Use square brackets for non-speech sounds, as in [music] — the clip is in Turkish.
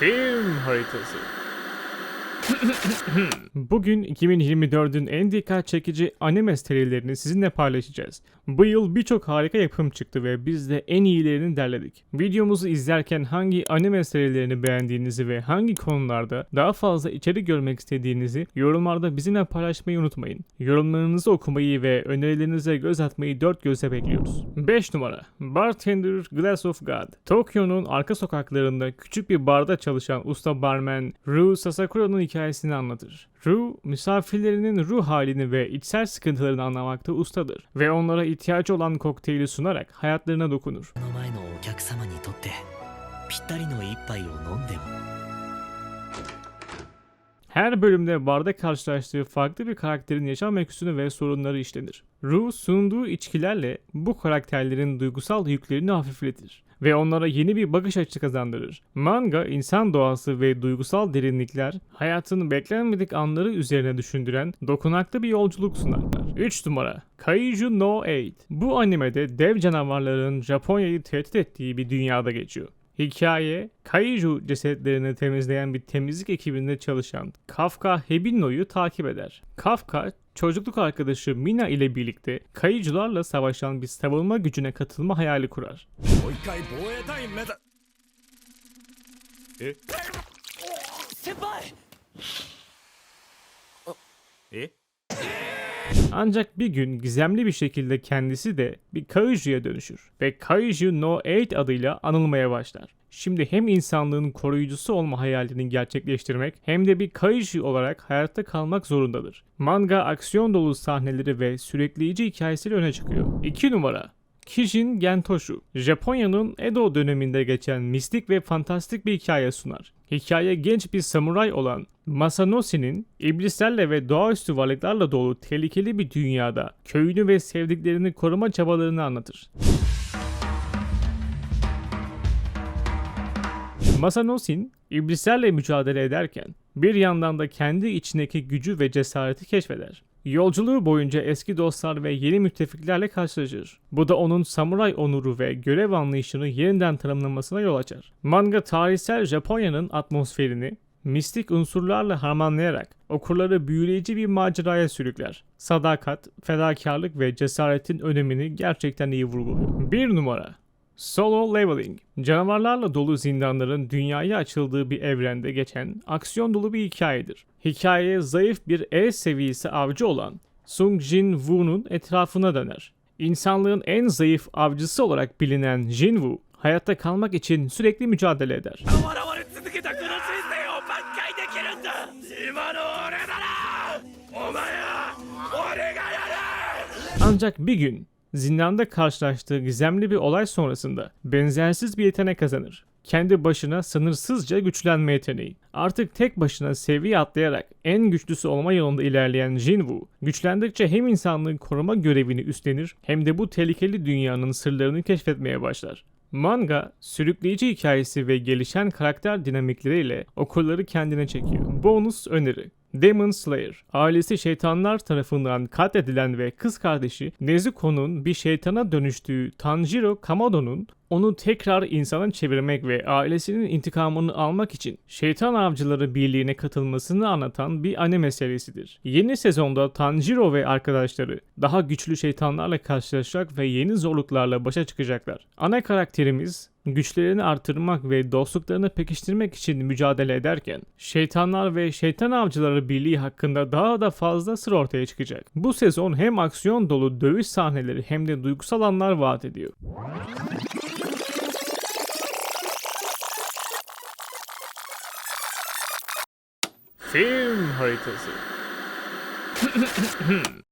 Same Heritage [laughs] Bugün 2024'ün en dikkat çekici anime serilerini sizinle paylaşacağız. Bu yıl birçok harika yapım çıktı ve biz de en iyilerini derledik. Videomuzu izlerken hangi anime serilerini beğendiğinizi ve hangi konularda daha fazla içerik görmek istediğinizi yorumlarda bizimle paylaşmayı unutmayın. Yorumlarınızı okumayı ve önerilerinize göz atmayı dört gözle bekliyoruz. 5 numara Bartender Glass of God Tokyo'nun arka sokaklarında küçük bir barda çalışan usta barmen Ryu Sasakura'nın hikayesini anlatır. Ryu, misafirlerinin ruh halini ve içsel sıkıntılarını anlamakta ustadır ve onlara ihtiyacı olan kokteyli sunarak hayatlarına dokunur. の前のお客様にとってぴったりの一杯を飲んでも Her bölümde barda karşılaştığı farklı bir karakterin yaşam öyküsünü ve sorunları işlenir. Rue sunduğu içkilerle bu karakterlerin duygusal yüklerini hafifletir ve onlara yeni bir bakış açısı kazandırır. Manga insan doğası ve duygusal derinlikler hayatın beklenmedik anları üzerine düşündüren dokunaklı bir yolculuk sunarlar. 3 numara Kaiju no 8 Bu animede dev canavarların Japonya'yı tehdit ettiği bir dünyada geçiyor. Hikaye, kaiju cesetlerini temizleyen bir temizlik ekibinde çalışan Kafka Hebinno'yu takip eder. Kafka, çocukluk arkadaşı Mina ile birlikte kayıcılarla savaşan bir savunma gücüne katılma hayali kurar. Ancak bir gün gizemli bir şekilde kendisi de bir Kaiju'ya dönüşür ve Kaiju No 8 adıyla anılmaya başlar. Şimdi hem insanlığın koruyucusu olma hayalini gerçekleştirmek hem de bir kaiju olarak hayatta kalmak zorundadır. Manga aksiyon dolu sahneleri ve sürükleyici hikayesiyle öne çıkıyor. 2 numara Kijin Gentoshu, Japonya'nın Edo döneminde geçen mistik ve fantastik bir hikaye sunar. Hikaye genç bir samuray olan Masanosi'nin iblislerle ve doğaüstü varlıklarla dolu tehlikeli bir dünyada köyünü ve sevdiklerini koruma çabalarını anlatır. Masanosin, iblislerle mücadele ederken bir yandan da kendi içindeki gücü ve cesareti keşfeder. Yolculuğu boyunca eski dostlar ve yeni müttefiklerle karşılaşır. Bu da onun samuray onuru ve görev anlayışını yeniden tanımlamasına yol açar. Manga tarihsel Japonya'nın atmosferini mistik unsurlarla harmanlayarak okurları büyüleyici bir maceraya sürükler. Sadakat, fedakarlık ve cesaretin önemini gerçekten iyi vurguluyor. Bir numara Solo Leveling, canavarlarla dolu zindanların dünyaya açıldığı bir evrende geçen aksiyon dolu bir hikayedir. Hikaye zayıf bir E seviyesi avcı olan Sung Jin Woo'nun etrafına döner. İnsanlığın en zayıf avcısı olarak bilinen Jin Woo, hayatta kalmak için sürekli mücadele eder. Ancak bir gün zindanda karşılaştığı gizemli bir olay sonrasında benzersiz bir yetenek kazanır. Kendi başına sınırsızca güçlenme yeteneği. Artık tek başına seviye atlayarak en güçlüsü olma yolunda ilerleyen Jinwoo, güçlendikçe hem insanlığın koruma görevini üstlenir hem de bu tehlikeli dünyanın sırlarını keşfetmeye başlar. Manga, sürükleyici hikayesi ve gelişen karakter dinamikleriyle okurları kendine çekiyor. Bonus öneri. Demon Slayer, ailesi şeytanlar tarafından katledilen ve kız kardeşi Nezuko'nun bir şeytana dönüştüğü Tanjiro Kamado'nun onu tekrar insana çevirmek ve ailesinin intikamını almak için Şeytan Avcıları Birliği'ne katılmasını anlatan bir anime serisidir. Yeni sezonda Tanjiro ve arkadaşları daha güçlü şeytanlarla karşılaşacak ve yeni zorluklarla başa çıkacaklar. Ana karakterimiz güçlerini artırmak ve dostluklarını pekiştirmek için mücadele ederken şeytanlar ve şeytan avcıları birliği hakkında daha da fazla sır ortaya çıkacak. Bu sezon hem aksiyon dolu dövüş sahneleri hem de duygusal anlar vaat ediyor. Film heute so. [laughs]